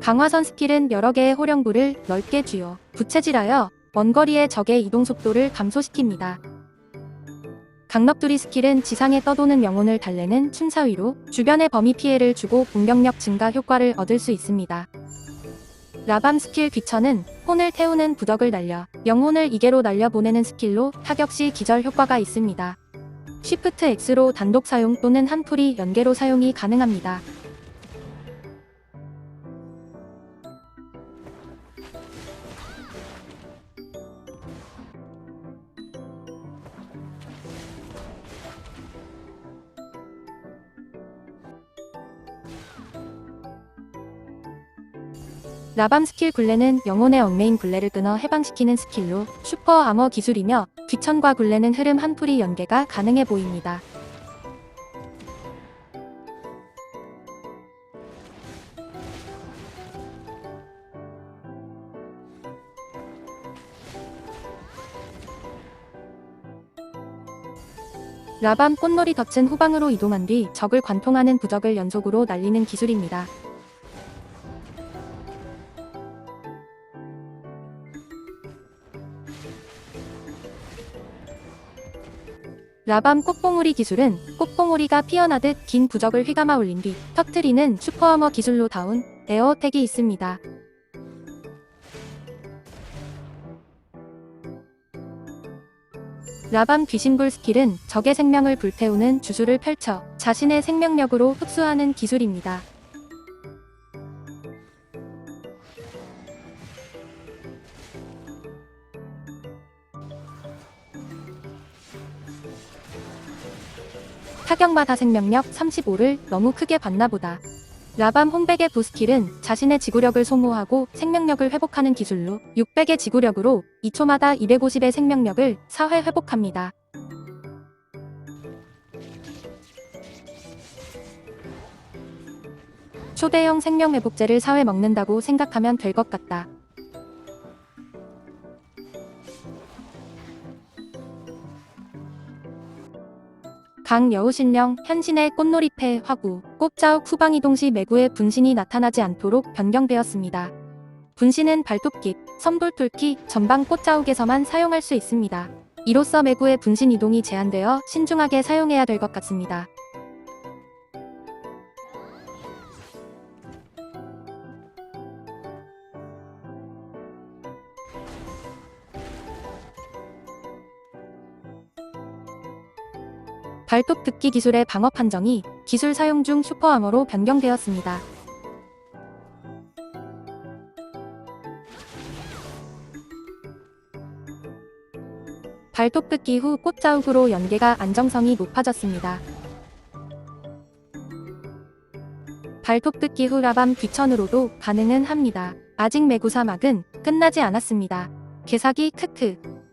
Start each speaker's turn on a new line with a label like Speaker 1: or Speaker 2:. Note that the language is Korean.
Speaker 1: 강화선 스킬은 여러 개의 호령부를 넓게 쥐어 부채질하여 원거리의 적의 이동 속도를 감소시킵니다. 강력두리 스킬은 지상에 떠도는 영혼을 달래는 춤사위로 주변의 범위 피해를 주고 공격력 증가 효과를 얻을 수 있습니다. 라밤 스킬 귀천은 혼을 태우는 부덕을 날려 영혼을 이계로 날려보내는 스킬로 타격 시 기절 효과가 있습니다. 쉬프트 X로 단독 사용 또는 한풀이 연계로 사용이 가능합니다. 라밤 스킬 굴레는 영혼의 얽매인 굴레를 끊어 해방시키는 스킬로 슈퍼 아머 기술이며 귀천과 굴레는 흐름 한풀이 연계가 가능해 보입니다. 라밤 꽃놀이 덫은 후방으로 이동한 뒤 적을 관통하는 부적을 연속으로 날리는 기술입니다. 라밤 꽃봉우리 기술은 꽃봉우리가 피어나듯 긴 부적을 휘감아 올린 뒤 터트리는 슈퍼어머 기술로 다운 에어택이 있습니다. 라밤 귀신불 스킬은 적의 생명을 불태우는 주술을 펼쳐 자신의 생명력으로 흡수하는 기술입니다. 타격마다 생명력 35를 너무 크게 받나 보다. 라밤 홍백의 부스킬은 자신의 지구력을 소모하고 생명력을 회복하는 기술로 600의 지구력으로 2초마다 250의 생명력을 4회 회복합니다. 초대형 생명회복제를 4회 먹는다고 생각하면 될 것 같다. 강여우신령 현신의 꽃놀이패 화구 꽃자욱 후방이동 시 매구의 분신이 나타나지 않도록 변경되었습니다. 분신은 발톱깃, 선불돌키, 전방 꽃자욱에서만 사용할 수 있습니다. 이로써 매구의 분신 이동이 제한되어 신중하게 사용해야 될 것 같습니다. 발톱 듣기 기술의 방어 판정이 기술 사용 중 슈퍼아머로 변경되었습니다. 발톱 듣기 후 꽃자욱으로 연계가 안정성이 높아졌습니다. 발톱 듣기 후 라밤 귀천으로도 가능은 합니다. 아직 매구 사막은 끝나지 않았습니다. 개사기 크크